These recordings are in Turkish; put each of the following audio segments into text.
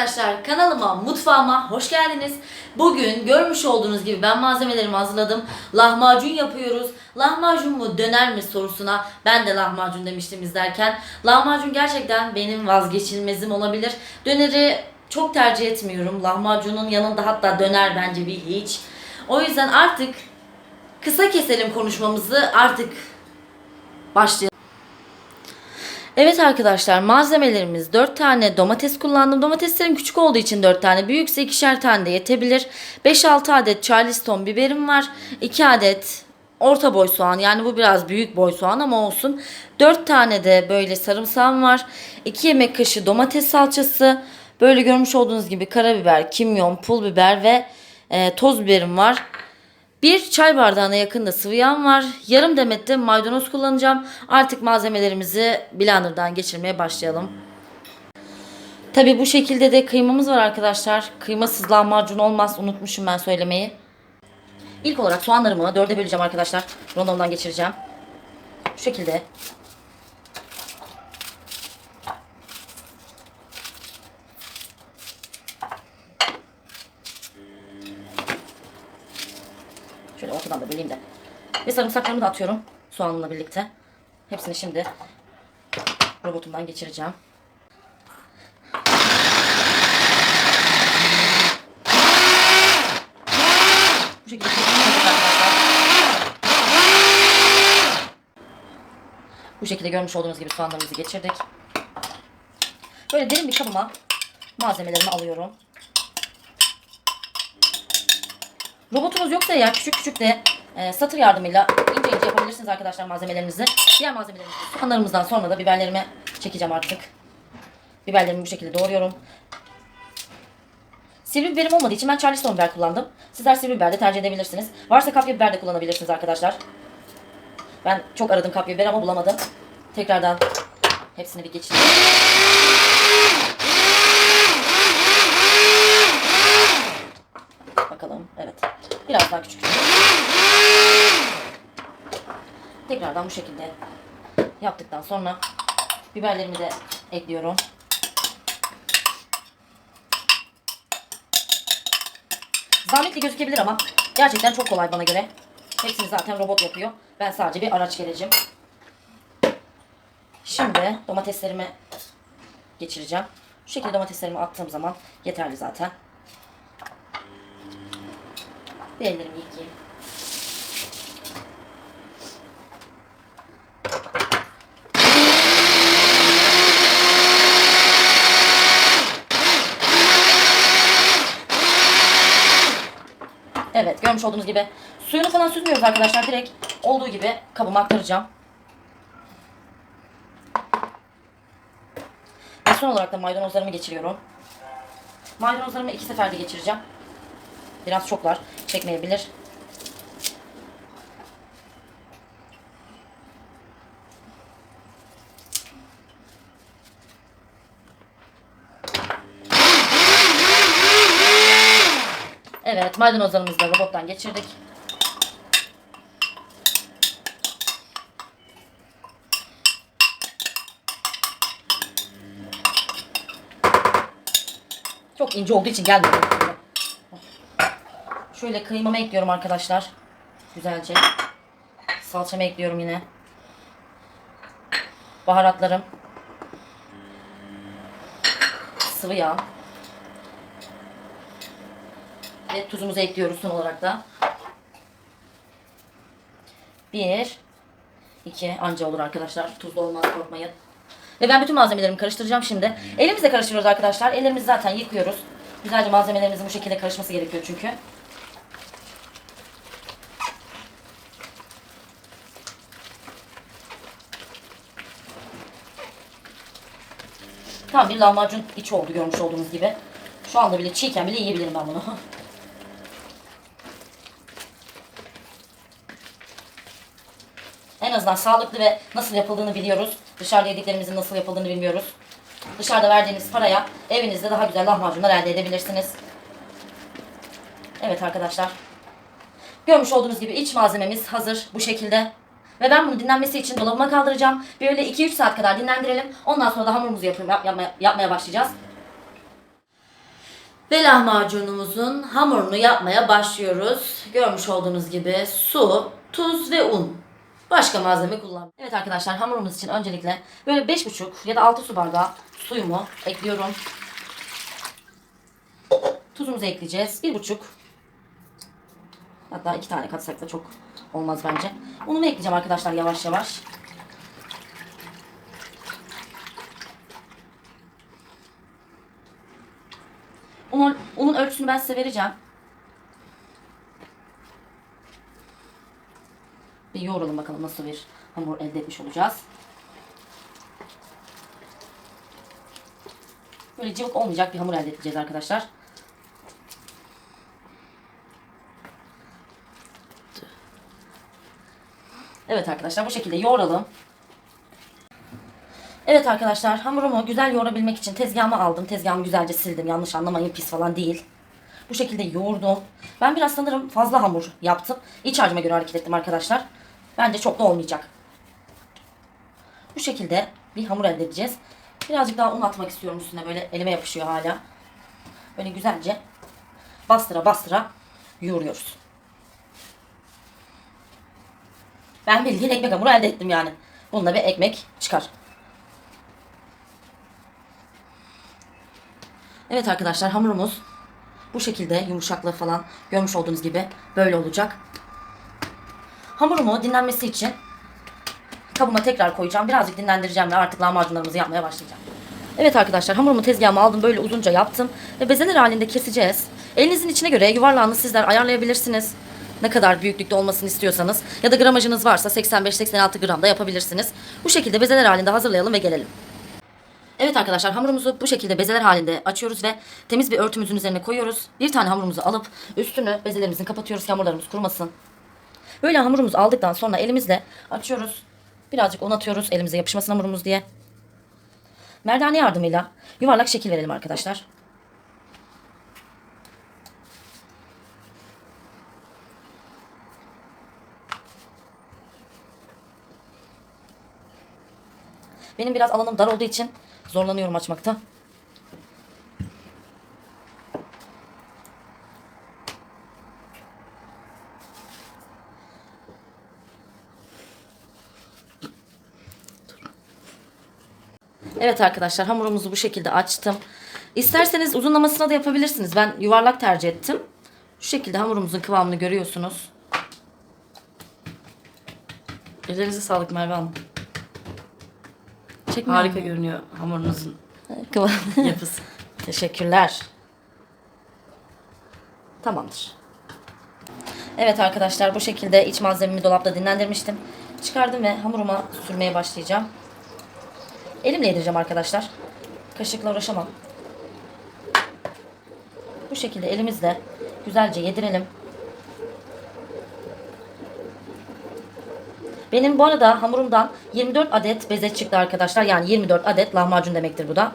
arkadaşlar kanalıma, mutfağıma hoş geldiniz. Bugün görmüş olduğunuz gibi ben malzemelerimi hazırladım. Lahmacun yapıyoruz. Lahmacun mu döner mi sorusuna ben de lahmacun demiştim izlerken. Lahmacun gerçekten benim vazgeçilmezim olabilir. Döneri çok tercih etmiyorum. Lahmacunun yanında hatta döner bence bir hiç. O yüzden artık kısa keselim konuşmamızı artık başlayalım. Evet arkadaşlar malzemelerimiz 4 tane domates kullandım. Domateslerim küçük olduğu için 4 tane. Büyükse ikişer tane de yetebilir. 5-6 adet charleston biberim var. 2 adet orta boy soğan yani bu biraz büyük boy soğan ama olsun. 4 tane de böyle sarımsağım var. 2 yemek kaşığı domates salçası. Böyle görmüş olduğunuz gibi karabiber, kimyon, pul biber ve e, toz biberim var. Bir çay bardağına yakın da sıvı yağım var. Yarım demet de maydanoz kullanacağım. Artık malzemelerimizi blenderdan geçirmeye başlayalım. Tabi bu şekilde de kıymamız var arkadaşlar. Kıymasız lahmacun olmaz. Unutmuşum ben söylemeyi. İlk olarak soğanlarımı dörde böleceğim arkadaşlar. Rondomdan geçireceğim. Şu şekilde. Şöyle ortadan da böleyim de. Ve sarımsaklarımı da atıyorum soğanla birlikte. Hepsini şimdi robotumdan geçireceğim. Bu şekilde. Bu şekilde görmüş olduğunuz gibi soğanlarımızı geçirdik. Böyle derin bir kabıma malzemelerimi alıyorum. Robotunuz yoksa eğer küçük küçük de e, satır yardımıyla ince ince yapabilirsiniz arkadaşlar malzemelerinizi. Diğer malzemelerimizi soğanlarımızdan sonra da biberlerimi çekeceğim artık. Biberlerimi bu şekilde doğruyorum. Sivri biberim olmadığı için ben Charleston biber kullandım. Sizler sivri biber de tercih edebilirsiniz. Varsa kapya biber de kullanabilirsiniz arkadaşlar. Ben çok aradım kapya biber ama bulamadım. Tekrardan hepsini bir geçireyim. Bakalım. Evet. Biraz daha küçük. Tekrardan bu şekilde yaptıktan sonra biberlerimi de ekliyorum. Zahmetli gözükebilir ama gerçekten çok kolay bana göre. Hepsini zaten robot yapıyor. Ben sadece bir araç geleceğim. Şimdi domateslerimi geçireceğim. Şu şekilde domateslerimi attığım zaman yeterli zaten. Ellerimi yıkayayım. Evet görmüş olduğunuz gibi suyunu falan süzmüyoruz arkadaşlar. Direkt olduğu gibi kabıma aktaracağım. Ve son olarak da maydanozlarımı geçiriyorum. Maydanozlarımı iki seferde geçireceğim. Biraz çoklar. Çekmeyebilir. Evet maydanozlarımızı da robottan geçirdik. Çok ince olduğu için gelmiyor. Şöyle kıymamı ekliyorum arkadaşlar. Güzelce. Salçamı ekliyorum yine. Baharatlarım. Sıvı yağ. Ve tuzumuzu ekliyoruz son olarak da. Bir, iki anca olur arkadaşlar. Tuzlu olmaz korkmayın. Ve ben bütün malzemelerimi karıştıracağım şimdi. Elimizle karıştırıyoruz arkadaşlar. Ellerimizi zaten yıkıyoruz. Güzelce malzemelerimizin bu şekilde karışması gerekiyor çünkü. Tam bir lahmacun içi oldu görmüş olduğunuz gibi. Şu anda bile çiğken bile yiyebilirim ben bunu. En azından sağlıklı ve nasıl yapıldığını biliyoruz. Dışarıda yediklerimizin nasıl yapıldığını bilmiyoruz. Dışarıda verdiğiniz paraya evinizde daha güzel lahmacunlar elde edebilirsiniz. Evet arkadaşlar. Görmüş olduğunuz gibi iç malzememiz hazır bu şekilde. Ve ben bunu dinlenmesi için dolabıma kaldıracağım. Böyle 2-3 saat kadar dinlendirelim. Ondan sonra da hamurumuzu yapıp, yapmaya, yapmaya başlayacağız. Ve lahmacunumuzun hamurunu yapmaya başlıyoruz. Görmüş olduğunuz gibi su, tuz ve un. Başka malzeme kullan. Evet arkadaşlar hamurumuz için öncelikle böyle 5,5 ya da 6 su bardağı suyumu ekliyorum. Tuzumuzu ekleyeceğiz. 1,5 Hatta iki tane katsak da çok olmaz bence. Unumu ekleyeceğim arkadaşlar yavaş yavaş. Unun, unun ölçüsünü ben size vereceğim. Bir yoğuralım bakalım nasıl bir hamur elde etmiş olacağız. Böyle cıvık olmayacak bir hamur elde edeceğiz arkadaşlar. Evet arkadaşlar bu şekilde yoğuralım. Evet arkadaşlar hamurumu güzel yoğurabilmek için tezgahımı aldım. Tezgahımı güzelce sildim. Yanlış anlamayın pis falan değil. Bu şekilde yoğurdum. Ben biraz sanırım fazla hamur yaptım. İç harcıma göre hareket ettim arkadaşlar. Bence çok da olmayacak. Bu şekilde bir hamur elde edeceğiz. Birazcık daha un atmak istiyorum üstüne böyle elime yapışıyor hala. Böyle güzelce bastıra bastıra yoğuruyoruz. Ben bildiğin ekmek hamuru elde ettim yani. Bununla bir ekmek çıkar. Evet arkadaşlar hamurumuz bu şekilde yumuşaklığı falan görmüş olduğunuz gibi böyle olacak. Hamurumu dinlenmesi için kabıma tekrar koyacağım. Birazcık dinlendireceğim ve artık lahmacunlarımızı yapmaya başlayacağım. Evet arkadaşlar hamurumu tezgahıma aldım böyle uzunca yaptım ve bezeler halinde keseceğiz. Elinizin içine göre yuvarlağını sizler ayarlayabilirsiniz. Ne kadar büyüklükte olmasını istiyorsanız ya da gramajınız varsa 85-86 gram da yapabilirsiniz. Bu şekilde bezeler halinde hazırlayalım ve gelelim. Evet arkadaşlar hamurumuzu bu şekilde bezeler halinde açıyoruz ve temiz bir örtümüzün üzerine koyuyoruz. Bir tane hamurumuzu alıp üstünü bezelerimizin kapatıyoruz ki hamurlarımız kurumasın. Böyle hamurumuzu aldıktan sonra elimizle açıyoruz. Birazcık un atıyoruz elimize yapışmasın hamurumuz diye. Merdane yardımıyla yuvarlak şekil verelim arkadaşlar. Benim biraz alanım dar olduğu için zorlanıyorum açmakta. Evet arkadaşlar hamurumuzu bu şekilde açtım. İsterseniz uzunlamasına da yapabilirsiniz. Ben yuvarlak tercih ettim. Şu şekilde hamurumuzun kıvamını görüyorsunuz. Ellerinize sağlık Merve Hanım. Çekmiyor Harika mu? görünüyor hamurunuzun Kıvam. yapısı. Teşekkürler. Tamamdır. Evet arkadaşlar bu şekilde iç malzememi dolapta dinlendirmiştim. Çıkardım ve hamuruma sürmeye başlayacağım. Elimle yedireceğim arkadaşlar. Kaşıkla uğraşamam. Bu şekilde elimizle güzelce yedirelim. Benim bu arada hamurumdan 24 adet beze çıktı arkadaşlar. Yani 24 adet lahmacun demektir bu da.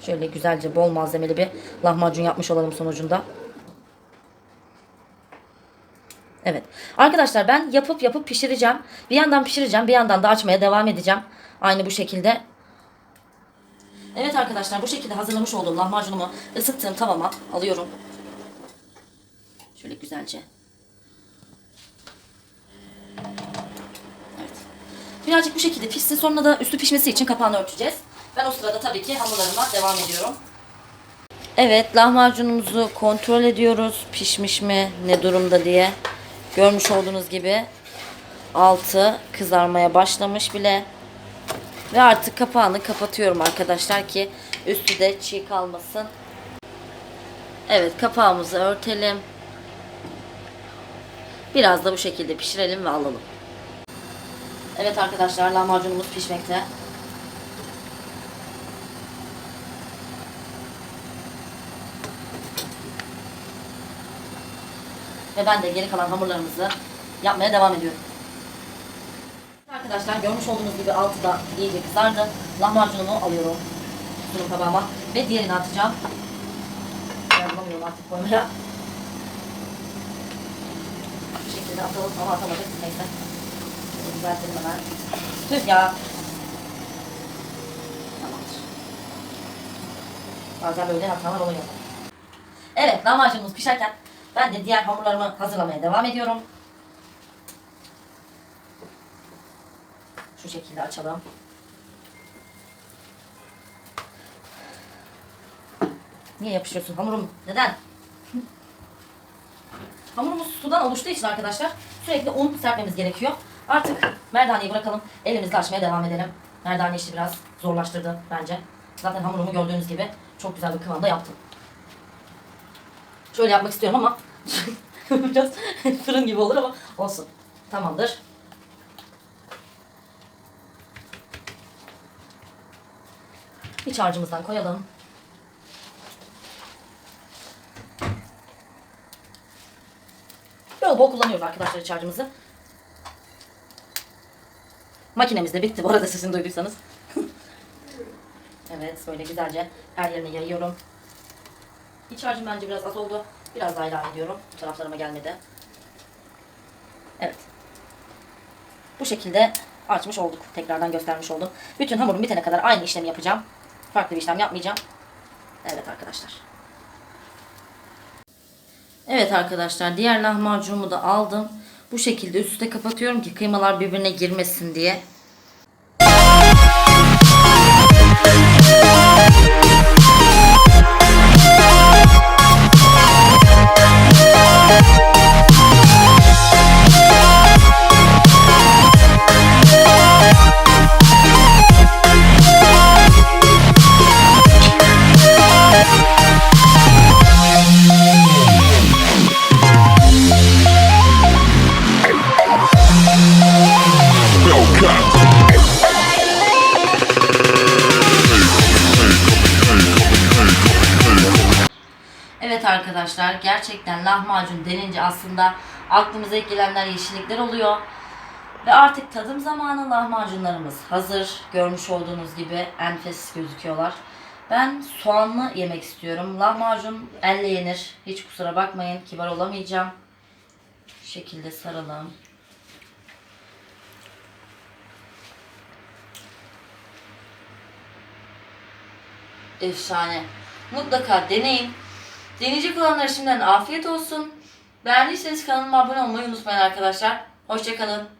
Şöyle güzelce bol malzemeli bir lahmacun yapmış olalım sonucunda. Evet. Arkadaşlar ben yapıp yapıp pişireceğim. Bir yandan pişireceğim, bir yandan da açmaya devam edeceğim. Aynı bu şekilde. Evet arkadaşlar bu şekilde hazırlamış olduğum lahmacunumu ısıttığım tavama alıyorum. Şöyle güzelce. Evet. Birazcık bu şekilde pişsin. Sonra da üstü pişmesi için kapağını örteceğiz. Ben o sırada tabii ki hamurlarıma devam ediyorum. Evet lahmacunumuzu kontrol ediyoruz. Pişmiş mi ne durumda diye. Görmüş olduğunuz gibi altı kızarmaya başlamış bile. Ve artık kapağını kapatıyorum arkadaşlar ki üstü de çiğ kalmasın. Evet kapağımızı örtelim. Biraz da bu şekilde pişirelim ve alalım. Evet arkadaşlar lahmacunumuz pişmekte. Ve ben de geri kalan hamurlarımızı yapmaya devam ediyorum. Arkadaşlar görmüş olduğunuz gibi altı da iyice kızardı. Lahmacunumu alıyorum sunum tabağıma ve diğerini atacağım. Ben bulamıyorum artık koymaya. Şekilde atalım ama atamadık. Neyse. Şöyle düzeltelim hemen. Tüh ya. Tamamdır. Bazen böyle hatalar oluyor. Evet lahmacunumuz pişerken ben de diğer hamurlarımı hazırlamaya devam ediyorum. Şu şekilde açalım. Niye yapıştırıyorsun hamurum? Neden? Hamurumuz sudan oluştuğu için arkadaşlar sürekli un serpmemiz gerekiyor. Artık merdaneyi bırakalım. Elimizle açmaya devam edelim. Merdane işi biraz zorlaştırdı bence. Zaten hamurumu gördüğünüz gibi çok güzel bir kıvamda yaptım. Şöyle yapmak istiyorum ama biraz fırın gibi olur ama olsun. Tamamdır. İç harcımızdan koyalım. Bol bol kullanıyoruz arkadaşlar iç harcımızı. Makinemiz de bitti bu arada sesini duyduysanız. evet böyle güzelce her yerine yayıyorum. İç harcım bence biraz az oldu. Biraz daha ilave ediyorum. Bu taraflarıma gelmedi. Evet. Bu şekilde açmış olduk. Tekrardan göstermiş oldum. Bütün hamurum bitene kadar aynı işlemi yapacağım. Farklı bir işlem yapmayacağım. Evet arkadaşlar. Evet arkadaşlar diğer lahmacunumu da aldım. Bu şekilde üst üste kapatıyorum ki kıymalar birbirine girmesin diye. Arkadaşlar gerçekten lahmacun denince aslında aklımıza ilk gelenler yeşillikler oluyor. Ve artık tadım zamanı lahmacunlarımız hazır. Görmüş olduğunuz gibi enfes gözüküyorlar. Ben soğanlı yemek istiyorum. Lahmacun elle yenir. Hiç kusura bakmayın kibar olamayacağım. Şu şekilde saralım. Efsane. Mutlaka deneyin. Deneyecek olanlara şimdiden afiyet olsun. Beğendiyseniz kanalıma abone olmayı unutmayın arkadaşlar. Hoşçakalın.